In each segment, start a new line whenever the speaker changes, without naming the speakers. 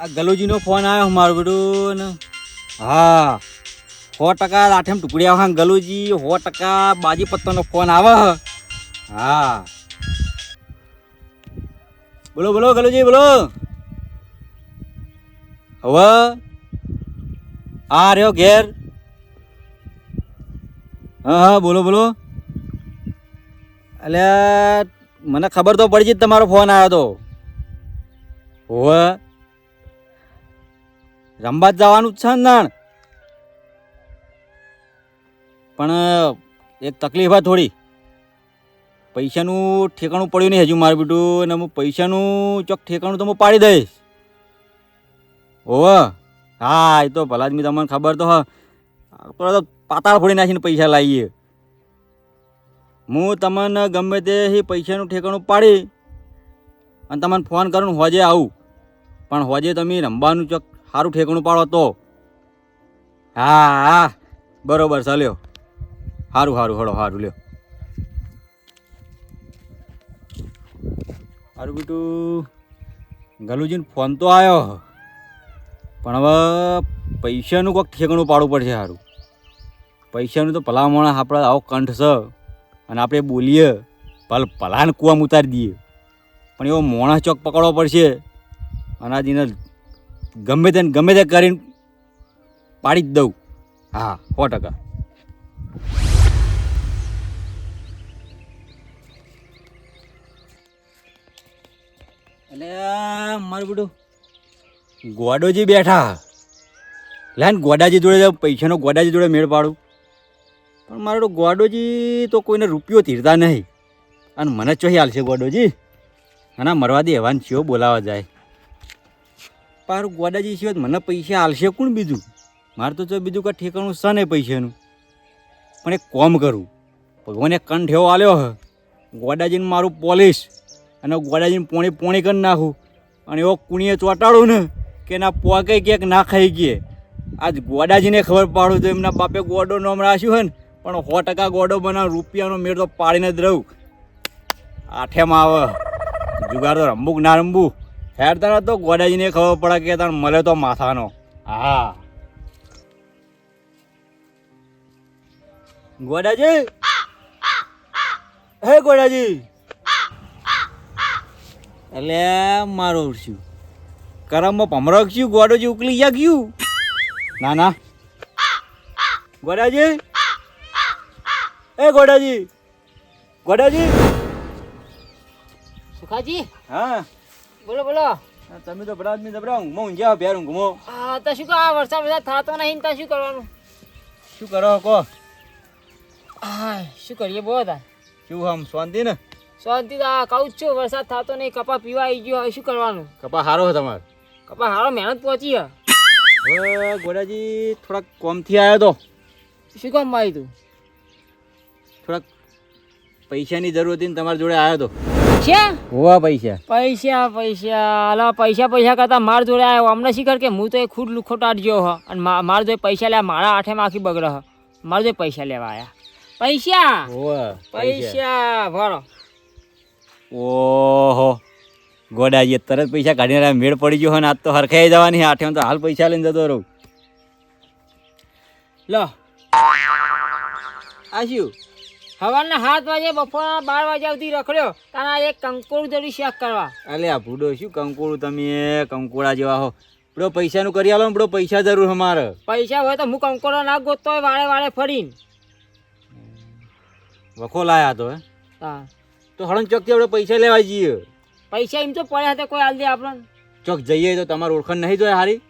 આ ગલુજીનો ફોન આવ્યો મારું બેટું હા, સો ટકા આઠેમ ટુકડી આવે ગલુજી, સો ટકા બાજી પત્તોનો ફોન આવે હા. બોલો બોલો, ગલુજી, બોલો. હવે, આ રહ્યો ઘેર. હા હા, બોલો બોલો. એટલે મને ખબર તો પડી જ તમારો ફોન આવ્યો તો. હોવે. રમવા જવાનું છે નાણ. પણ એક તકલીફ આ થોડી. પૈસાનું ઠેકાણું પડ્યું નહીં હજુ મારું બેટું, અને હું પૈસાનું ચોક ઠેકાણું તો હું પાડી દઈશ. હોવે. હા, એ તો ભલા જ મેં તમને ખબર તો હ. થોડા તો પાતાળ ફોડી નાખીને પૈસા લાવીએ. હું તમને ગમે તે પૈસાનું ઠેકાણું પાડી, અને તમને ફોન કરું હોજે આવું. પણ હોજે તમે રમવાનું ચોક સારું ઠેકણું પાડો તો. હા હા. બરોબર ચાલ્યો સારું સારું હળો સારું લ્યો. સારું બીટું. ગલુજીને ફોન તો આવ્યો પણ હવે પૈસાનું કોઈક ઠેકણું પાડવું પડશે સારું પૈસાનું તો પલા માણસ આપણે આવો કંઠ છે અને આપણે બોલીએ, ભલ, ભલાને કૂવામાં ઉતારી દઈએ. પણ એવો મોણસ ચોક પકડવો પડશે. અને આ ગમે તેને ગમે તે કરીને પાડી જ દઉં. હા. સો ટકા. એટલે મારું બધું ગોડોજી બેઠા. લેન ગોડાજી જોડે પૈસાનો ગોડાજી જોડે મેળ પાડું. પણ મારો ગોડોજી તો કોઈને રૂપિયો તીરતા નહીં. અને મને ચોહી હાલશે ગોડોજી. અને મરવા દે એવાન છીઓ બોલાવા જાય. પારું ગોડાજી સિવાય મને પૈસા હાલશે કોણ બીજું? મારે તો જો બીજું કાંઈ ઠેકાણું છે નહીં પૈસાનું. પણ એક કોમ કરું. ભગવાને કંઠ એવો આલ્યો હ. ગોડાજીને મારું પોલીસ અને ગોડાજીને પોણી પોણી કરી નાખું. અને એવો કુણીએ ચોંટાડું ને કે ના પોકે ક્યાંક ના ખાઈ ગયે. આજ ગોડાજીને ખબર પાડું તો એમના બાપે ગોડો નામ રાખ્યું હોય ને, પણ સો ટકા ગોડો બનાવ, રૂપિયાનો મેળ તો પાડીને જ રહું. આઠેમાં આવે. જુગાર તો રમવું ના રમવું? હેર તારા તો ગોડાજીને ખબર પડે કે તાર મળે તો માથાનો. હા. ગોડાજી? હે ગોડાજી? એટલે મારો ઉડશું. કરમમાં છું ગોડોજી ઉકલી ગયા ગયું? ના ના. ગોડાજી? એ ગોડાજી? ગોડાજી?
સુખાજી?
હા.
બોલો બોલો.
તમે તો બરાબર મેં જબરા ઊંઘમાં ઊંઘ્યા ભેર ઊંઘમો.
આ તો શું કહો આ વરસાદ વરસાદ થતો નહીં તો શું કરવાનું?
શું કરો કહો
હા શું કરીએ બોલો તા
શું આમ શાંતિ ને?
શાંતિ તો આ કહું છું વરસાદ થતો નહીં કપા પીવા આવી ગયો હવે શું કરવાનું?
કપા સારો છે તમારે?
કપા હારો મહેનત પહોંચી હે
હવે ગોડાજી થોડાક કોમથી આવ્યો તો.
શું કામ આવી તું?
થોડાક પૈસાની જરૂર હતી ને તમારી જોડે આવ્યો તો. હોવા પૈસા.
પૈસા પૈસા. અલા પૈસા પૈસા કરતા માર જોડે આવ્યો અમને શીખર કે હું તો એ ખુદ લુખોટાટ ગયો હ. અને માર જોડે પૈસા લેવા મારા આઠે માખી બગડે હ. માર જોડે પૈસા લેવા આવ્યા પૈસા!
હોવા
પૈસા. ભરો.
ઓહો. ગોડાજી તરત પૈસા કાઢીને મેળ પડી ગયો હોય ને આજ તો હરખાઈ જવાની આઠે તો હાલ પૈસા લઈને જતો રહું.
લો.
આ શું?
સવારના સાત વાગે બપોરના બાર વાગ્યા સુધી રખડ્યો. તારા એક કંકોળ જોડી શેક કરવા.
અલે આ ભૂડો શું કંકોળું તમે કંકોળા જેવા હો? બડો પૈસાનું કરી આલો બડો પૈસા જરૂર અમારે.
પૈસા હોય તો હું કંકોળો ના ગોતતો હોય વાળે વાળે ફરીને.
વખો લાયા તો હે?
હા.
તો હળંગ ચોકથી આપણે પૈસા લેવા જઈએ.
પૈસા એમ તો પડ્યા હતા કોઈ હાલ દે આપણને.
ચોક જઈએ તો તમારું ઓળખાણ નહીં જોઈએ હારી?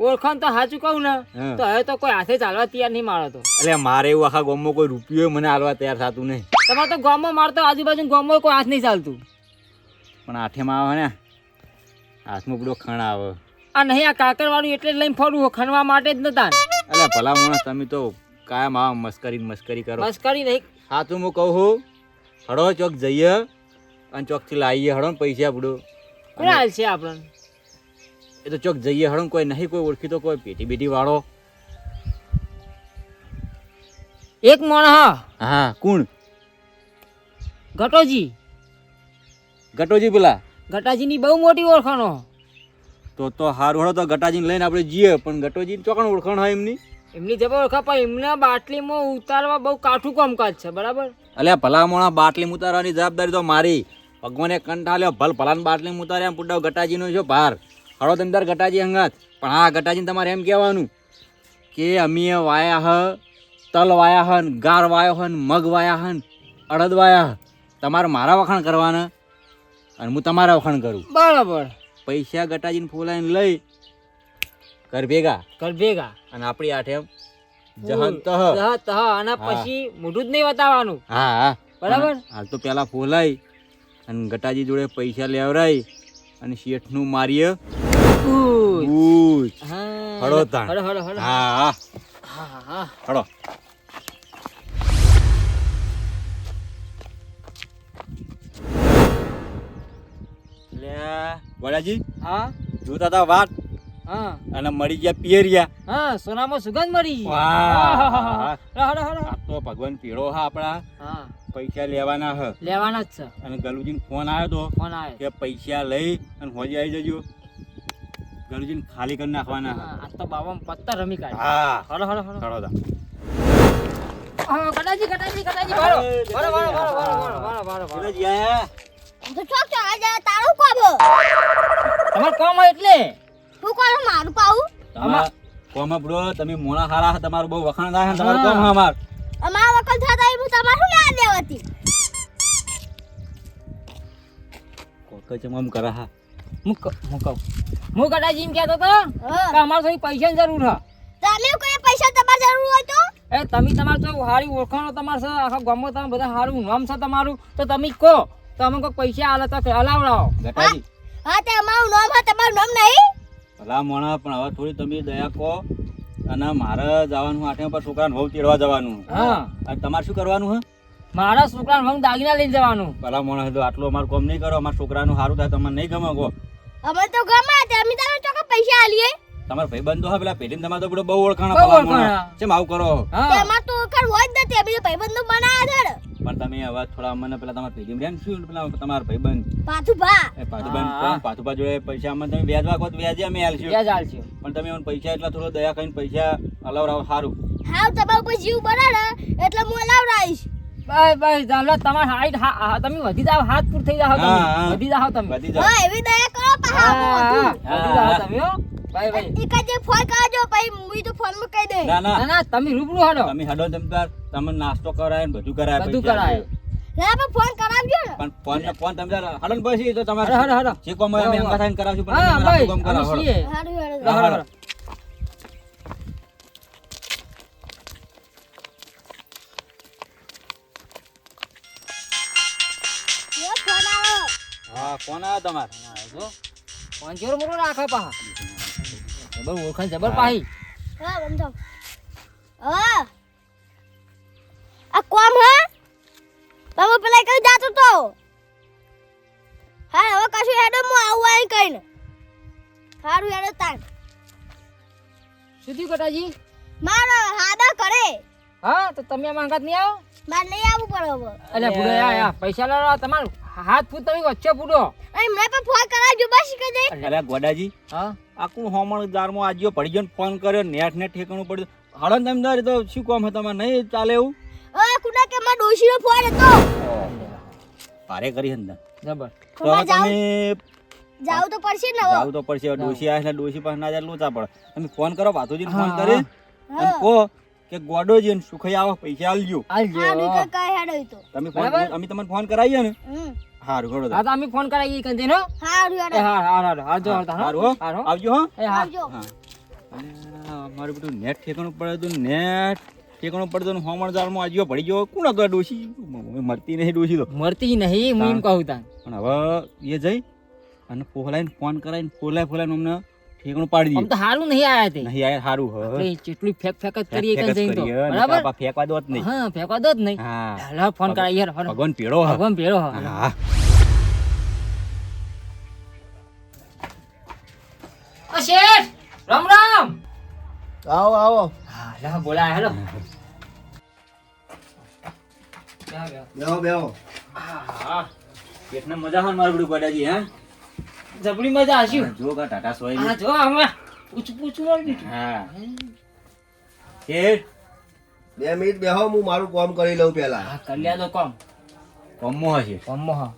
ઓળખાણ તો સાચું કહું ને તો હવે તો કોઈ હાથે ચાલવા તૈયાર નહીં મારો તો.
એટલે મારે એવું આખા ગામમાં કોઈ રૂપિયો મને હાલવા તૈયાર થતું નહીં.
તમારે તો ગામમાં મારતો આજુબાજુ ગામમાં કોઈ હાથ નહીં ચાલતું.
પણ આઠેમાં આવે ને હાથમાં બધો ખણ આવે.
આ નહીં આ કાકરવાળું એટલે જ લઈને ફરવું ખણવા માટે જ નતા
એટલે ભલા માણસ તમે તો કાયમ આવો મસ્કરી મસ્કરી કરો.
બસ કરી નહીં.
હા તું હું કહું છું હળો ચોક જઈએ અને ચોકથી લાવીએ હળો ને પૈસા બડો
કોણ હાલ છે આપણને?
એ તો ચોક જઈએ હળો કોઈ નહીં કોઈ ઓળખી તો કોઈ પેટી બેટી વાળો.
એક મણ હા.
હા કોણ?
ઘટોજી.
ગટોજી પેલા?
ગટાજીની બહુ મોટી ઓળખાણો.
તો તો હારું હળો તો ગટાજીને લઈને આપણે જઈએ પણ ગટોજીને ચોકણ ઓળખાણ હોય એમની?
એમની જબર ઓળખા પણ એમના બાટલીમાં ઉતારવા બહુ કાઠું કામકાજ છે બરાબર?
અલ્યા ભલા મોણા બાટલી ઉતારવાની જવાબદારી તો મારી. ભગવાને કંટાળ્યો ભલ ભલાન બાટલી ઉતાર્યા પુડાવ ગટાજીનો છો ભાર. હળો તમે ઘટાજી હંગાત. પણ હા ઘટાજીને તમારે એમ કહેવાનું કે અમે વાયા હ તલ વાયા હન ગાર વાયો હન મગ વાયા હન અડદ વાયા હ. તમારે મારા વખાણ કરવાના અને હું તમારા વખાણ કરું.
બરાબર.
પૈસા ઘટાજીને ફોલાઈને લઈ કર ભેગા.
કર ભેગા.
અને આપણી આઠે જહન તહ
તહ અને પછી મોઢું જ નહીં બતાવવાનું
હા હા.
બરાબર?
હાલ તો પેલા ફોલાય અને ગટાજી જોડે પૈસા લેવરાય અને શેઠનું મારીએ.
હા.
હળો તાણ.
હળો હળો હળો.
હા હા. હળો. વડાજી
હા.
જોતા તા વાત.
હા.
અને મળી ગયા પિયરિયા.
હા સોનામાં સુગંધ મળી.
વાહ. તો ભગવાન પીળો હા આપણા.
હા.
પૈસા લેવાના હ.
લેવાના જ છે.
અને ગલુજી ફોન આવ્યો તો
ફોન આવ્યો
કે પૈસા લઈ અને હોજી આવી જજો. ગલુજીને ખાલી કરી નાખવાના હા,
આ તો બાબામાં પત્તા રમી કાઢ
હા.
હળો હળો હળો.
હળો દા
હા કટાજી કટાજી કટાજી વાળો વાળો વાળો વાળો વાળો વાળો વાળો વાળો
ગલુજી
તો ચોક ચોક આજે તારું કોબો
તમાર કોમ હોય એટલે?
હું કોણ મારું પાઉ?
તમાર કોમ બ્રો તમે મોણા હારા હે, તમારું બહુ વખાણ થાય તમારું. કોમ હે અમાર.
અમારા વકલ થતા હું તમારું ના દેવાતી.
કોક જ આમ હા.
હું ક- હું કહું. હું કટાજી એમ કહેતો
તો
કે અમારે થોડી પૈસાની જરૂર હા.
તમે કોઈ પૈસા તમારે જરૂર હોય તો?
એ તમે તમારે તો હારી ઓળખાણો તમારે છે આખા ગામમાં તમે બધા સારું નામ છે તમારું. તો તમે કહો. તો અમે કોઈ પૈસા આલે તો હલાવડાવો.
બેટાજી.
હા તે અમારું નામ હા તમારું નામ નહીં.
ભલા મોણા પણ હવે થોડી તમે દયા કહો. અને મારે જવાનું આઠે પર છોકરાને હોવ તેડવા જવાનું.
હા.
અને તમારે શું કરવાનું હે?
મારા છોકરાને હું દાગીના લઈને જવાનું.
ભલા મોણસ તો આટલું અમારું કોમ નહીં કરો અમારા છોકરાનું સારું થાય તમને નહીં ગમે કો
અમે તો ગમે તે અમે તમે ચોક પૈસા આલીએ.
તમાર ભાઈ બંધો હા પેલા પેલી તમારે તો બધું બહુ ઓળખાણ ભલા
મોણસ.
ચેમ આવું કરો?
તે
હા
અમાર તો ઓળખાણ હોય જ નથી અમે તો ભાઈબંધો બનાવ્યા છે.
પણ તમે હવે થોડા મને પેલા તમારા પેલી રહ્યા શું પેલા તમારા ભાઈ બંધ
પાછું ભા
એ પાથુબા
હા.
પાથુબા જોડે પૈસા અમને તમે વ્યાજ વાગો વ્યાજે અમે આલશું.
વ્યાજ ચાલશે
પણ તમે મને પૈસા એટલા થોડો દયા કરીને પૈસા અલાવરાવ સારું.
હા તમારું કોઈ જીવ બને એટલે હું લાવડાવીશ
બસ બસ ચાલો તમારે હાઈટ હા હા, તમે વધી જાવ હાથ પૂર થઈ જાવ
હા, હા.
તમે વધી જાવ તમે.
વધી જાઓ.
એવી દયા કરો પાછા
હા,
આપો
હા,
બધું.
વધી જાવ તમે હો. ભાઈ ભાઈ.
એક જ ફોન કરજો પછી હું તો ફોનમાં કહી દે.
ના ના.
ના ના તમે રૂબરૂ હાડો.
તમે હડો તમે તાર તમને નાસ્તો કરાય ને બધું કરાય
બધું કરાય.
ના પણ ફોન કરાવજો ને.
પણ ફોન ને ફોન તમે હડો ને પછી તો તમારે
હડો, હડો, શીખવા
જે અમે એમાં કરાવશું પણ
હા ભાઈ હડો, હડો.
હા આવ્યો તમારે?
જો. ફોન જોર રાખો પાહા? જબર ઓળખાણ જબર પાહી.
હા બંધો. હા. આ કોમ હા? તમે પેલા કઈ જાતો તો હા હવે કશું હેડો હું આવું આવી કઈને સારું હેડો તાન
કટાજી
મારો હાદા કરે.
હા તો તમે આમાં નહીં આવો?
મારે નહીં આવવું પડે હવે.
અલ્યા પૈસા લાવો તમારું? હાથ ફૂટ તમે વચ્ચે ફૂટો?
અને મેં પણ ફોન કરાવજો બસ કે દે.
અલ્યા ગોડાજી
હા?
આખું હોમણ દારમાં આજ્યો પડી ગયો ને ફોન કર્યો નેટ ને ઠેકાણું પડ્યું. હળન તમે તો શું કામ હે તમારે નહીં ચાલે એવું?
હવે કુડા કે મારા ડોશીનો ફોન હતો.
ભારે કરી હંદા
જબર.
તો તમે
જાવ તો પડશે ને
જાવ તો પડશે ડોશી આવે એટલે ડોશી પાસે ના જાય લોચા પડે. તમે ફોન કરો ભાતુજીને ફોન કરે. અને કહો કે ગોડોજી ને સુખાઈ આવો પૈસા આલજો. તમે ફોન અમે તમને ફોન કરાવીએ ને? હારું ગોડો
હા તો અમે ફોન કરાવી કંજે નો
હારું
હા હા હા હા જો
હારું હો?
હા. હો.
આવજો હા.
આવજો.
હા. મારું બધું નેટ ઠેકાણું પડે તો નેટ ઠેકાણું પડતો ને હોમણ દાળમાં આજ્યો પડી ગયો. કોણ હતો ડોસી મરતી નહીં ડોશી તો.
મરતી નહીં હું એમ કહું તા
પણ હવે એ જઈ અને પોહલાઈને ફોન કરાવીને ફોલાય ફોલાઈને અમને ઠેકાણું પાડી દીધું
તો હારું નહીં આયા તે.
નહીં આયા હારું હવે.
ચેટલી ફેક ફેક જ કરીએ
ફેંક જ
તો. બરાબર?
ફેંકવા દો જ નહીં.
હા ફેંકવા દો જ નહીં.
હા.
લા ફોન કરા યાર.
ભગવાન પેડો હા.
ભગવાન પેડો હા.
હા.
આ શેઠ રામ રામ.
આવો આવો.
હા લા બોલા હેલો.
બેહો બેહો.
હા હા. પેટને મજા હોય મારું બધું ગોડાજી હે?
જબરી મજા હશે
જો કા ટાટા સોય
હા જો આમાં પૂછ પૂછ વાળી.
હા. કે
બે મિનિટ બેહો હું મારું કામ કરી લઉં પહેલા.
હા કલ્યા તો કામ.
કોમો હશે.
કોમો હા.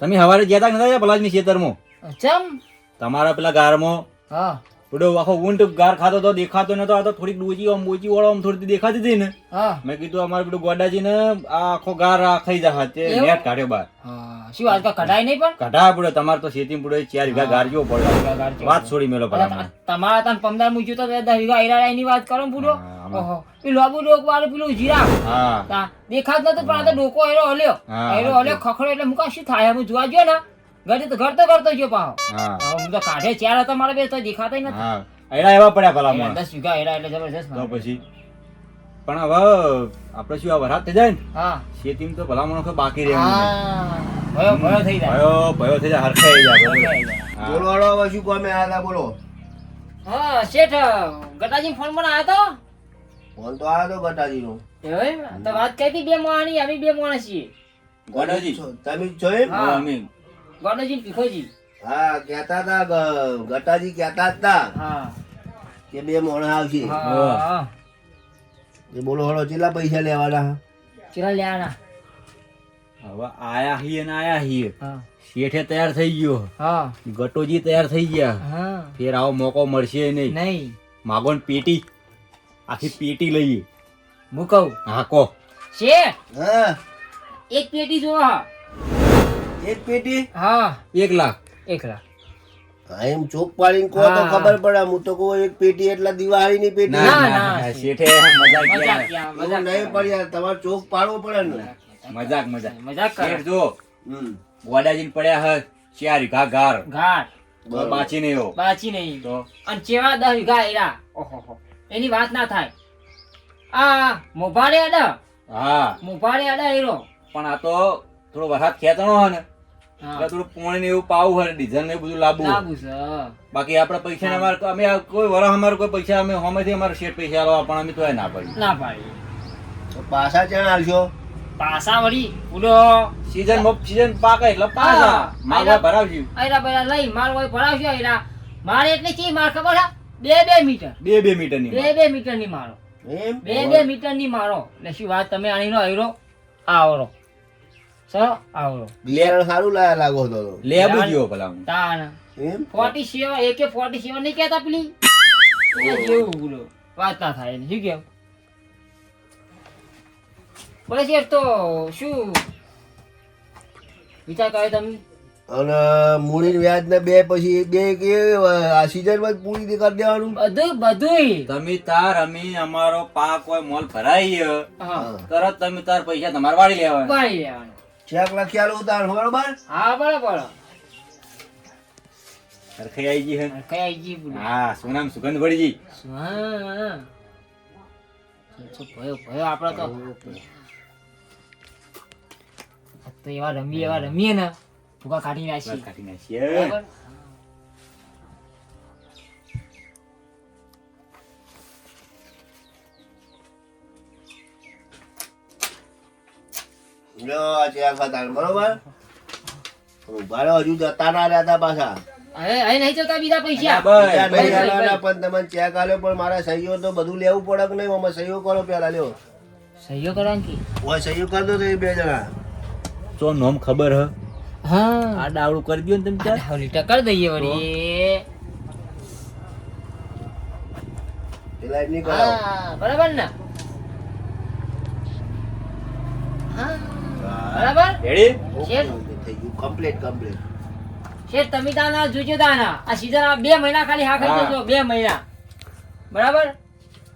તમે હવારે ગયા તા નતા ગયા પલાજની ખેતરમાં?
ચમ?
તમારા પેલા ગારમાં
હા.
થોડો આખો ઊંટ ગાર ખાતો તો દેખાતો નતો આ તો થોડીક ડોજી આમ બોજી વાળો આમ થોડી દેખાતી હતી ને.
હા.
મેં કીધું અમારે પેલું ગોડાજી ને આ આખો ગાર આ ખાઈ જા તે નેટ કાઢ્યો બાર.
હા. શું કા કઢાઈ નહીં પણ?
કઢા પડે તમારે તો શેતી પડે ચાર વીઘા ગારજો પડે. વાત છોડી મેલો
અલા, તમારા તને પમદાર મૂક્યું તો દસ વીઘા હીરા ની વાત કરો પૂરો. ઓહો. પેલું આબુ ડોક વાળું પેલું જીરા.
હા.
દેખાત નતું પણ આ તો ડોકો હેરો હલ્યો. હેરો હલ્યો. ખખડો એટલે મુકા શું થાય? હું જોવા ગયો ને ઘરે તો ઘર તો કરતો ગયો પાહો.
હા.
હું તો કાઢે ચાર હતા મારા બે તો દેખાતા નથી
એડા એવા પડ્યા ભલા
દસ વીઘા એડા એટલે જબરજસ્ત
તો પછી? પણ હવે આપણે શું આ વરસાદ થઈ જાય ને?
હા.
શેતીમાં તો ભલામણો બાકી રહેવું
હા. ભયો ભયો થઈ જાય.
ભયો ભયો થઈ જાય હરખાઈ જાય
બોલો હવે શું કામે આયા બોલો?
હા શેઠ ગટાજી ફોન મને આવ્યો તો?
ફોન તો આવ્યો તો ગટાજી નો
તો વાત કરી બે માણસની અમે બે માણસ છીએ.
ગોડાજી
તમે જ છો એમ?
હા.
અમે.
ગોડોજી પીખોજી
હા કેતા હતા ગટાજી કહેતા જ તા
હા.
કે બે મોણા આવશે.
હા.
એ બોલો હળો કેટલા પૈસા લેવાના?
ચેલા લેવાના?
હવે આયા હી અને આયા
હી.
શેઠે તૈયાર થઈ ગયો.
હા.
ગટોજી તૈયાર થઈ ગયા.
હા.
ફેર આવો મોકો મળશે નહીં.
નહીં.
માગો ને પેટી. આખી પેટી લઈએ.
હું કહું?
હા કો
શેઠ!
હા.
એક પેટી જો હા.
એક પેટી?
હા.
એક લાખ.
એક લાખ.
એમ ચોક પાડીને કહો તો ખબર પડે. હું તો કહું એક પેટી એટલે દિવાળી ની પેટી
ના
ના.
શેઠે. મજા
મજાક
નહીં પડ્યા. તમારે ચોક પાડવો પડે ને.
મજાક મજાક.
મજાક કરે.
જો.
હમ.
ગોડાજી પડ્યા હે ચાર ઘા ગાર
ઘાર.
બાચી નહીં હો
બાચી નહીં.
તો?
અને ચેવા દસ ઘા એરા ઓહો એની વાત ના થાય. આ મોભાડે અડા
હા.
મોભાડે અડા એરો
પણ આ તો થોડો વરસાદ ખેંચણો
હે.
ને થોડું પોણી ને એવું પાવું હોય ડીઝલ ને એવું બધું લાવવું હોય.
છે
બાકી આપડા પૈસા ને અમારે અમે કોઈ વરસ અમારે કોઈ પૈસા અમે હોમેથી અમારે શેઠ પૈસા આલવા પણ અમે તોય ના પાડી
ના પાડી
તો પાછા ચણ આવશો
પાસા વળી ઉડો
સીઝન સીઝન પાકે એટલે પાછા
હા.
માગવા
આયરા બૈરા લઈ માર હોય ભરાવજો આયરા. મારે એટલે ચી માર ખબર છે? બે બે મીટર.
બે બે મીટરની
બે બે મીટરની મારો બે બે મીટરની મારો એટલે શું વાત તમે આણીનો આયરો? આવરો. સર આવરો.
લેર સારું લાયા લાગો તો.
લેબુ ગયો ભલા હું.
તાન
એમ?
ફોર્ટી સેવન એકે ફોર્ટી સેવન નહીં કહેતા પેલી? એ જેવું બોલો વાત ના થાય એને. શું કેવું? બોલે છે તો શું વિચાર કરે તમે?
અને મૂડી વ્યાજ ને બે પછી બે કે આ સીઝનમાં પૂરી કરી દેવાનું?
બધું બધું
તમે તાર અમે અમારો પાક હોય મોલ ભરાઈ તરત તમે તાર પૈસા તમારે વાળી લેવાના.
વાળી લેવાનું.
ચેક લખ્યાલું તાર બરોબર?
હા બરાબર
સરખાઈ આવી ગઈ હે.
આવી ગઈ
હા સોનામ સુગંધ વળી ગઈ
હા. ભયો ભયો આપડે તો તો એવા રમીએ એવા રમીએ ને ભૂકા કાઢી નાખીએ
કાઢી નાખીએ
બરાબર
લો આ ચેક હતા બરોબર ઊભા રહો, હજુ જતા ના પાછા
નહીં જોતા બીજા પૈસા ભાઈ,
આલવાના, પણ તમે ચેક આલ્યો પણ મારા સહીઓ તો બધું લેવું પડે કે નહીં આમાં સહીઓ કરો પેલા લ્યો
સહીઓ કરવાની કી
ઓય સહીઓ કરી દો તો બે જણા
તો નોમ ખબર હ?
હા.
આ ડાવડું કરી દો ને તમે ચાર
હવલી ટક્કર દઈએ વળી. બરાબર ને? બરાબર?
રેડી
થઈ ગયું. કમ્પ્લીટ કમ્પ્લીટ
શેઠ તમે તાના જોજો તાના આ સીઝન આ બે મહિના ખાલી હા. ખાઈ. જજો બે મહિના. બરાબર?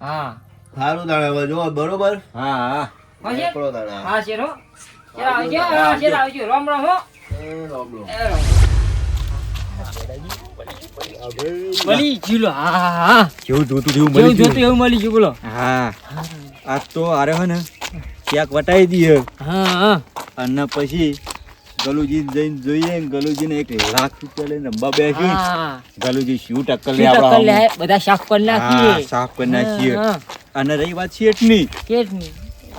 હા.
સારું દાણા જો બરોબર?
હા હા.
હા શેઠ? આવજો આવજો રામ રામ હો
એ રામ રામ.
એ રામ. મળી ગયું હા હા હા
જેવું જોતું જેવું
જેવું જોતું એવું મળી ગયું બોલો.
હા. આજ તો આરે હે ને ક્યાંક વટાઈ દઈએ
હા
અને પછી ગલુજી જઈને જોઈએ ને ગલુજીને એક લાખ રૂપિયા લઈને રમવા બેસી ગલુજી શું ટક્કર લે આપણા
બધા સાફ કરી નાખીએ
સાફ કરી નાખીએ અને રહી વાત શેઠની
શેઠની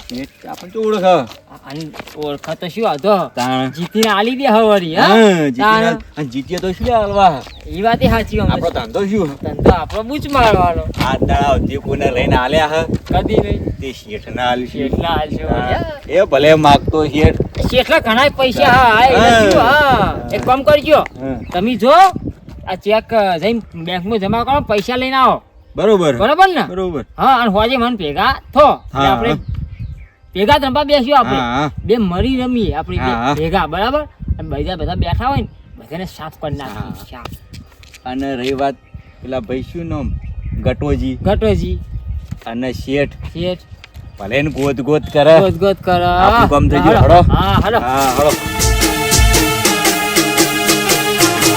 શેઠ તો ઓળખ.
આની ઓળખા તો શું હતો જીતીને આલી દે હવારી હા?
હા, જીતીને
તાણ.
અને જીતીએ તો શું હાલવા?
એ વાત સાચી
આપણો ધંધો શું?
ધંધો આપણો બૂચ મારવાનો.
આ દાડા જે કોઈને લઈને આલ્યા હ?
કદી નહીં.
તે શેઠ ના આલશે.
શેઠલા હાલશો
હા, એ ભલે માગતો શેઠ.
ઘણા પૈસા હા હા. એક કામ કરજો. તમે જો આ ચેક જઈને બેંકમાં જમા કરો પૈસા લઈને આવો.
બરોબર.
બરોબર ને?
બરોબર.
હા અને હોજે મને ભેગા થો. આપણે ભેગા ત્રંપા બેસ્યો આપણે. બે મરી રમીએ આપણે ભેગા બરાબર? અને બીજા બધા બેઠા હોય ને બધાને સાફ કરી નાખીએ.
અને રહી વાત પેલા ભાઈ શું નામ ગટોજી.
ગટોજી.
અને શેઠ.
શેઠ.
ભલે ને ગોત ગોત કરે.
ગોત ગોત કરે.
આપણું કામ થઈ ગયું, હળો.
હા હળો.
હા હળો.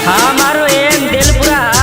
હા મારો એમ દિલપુરા.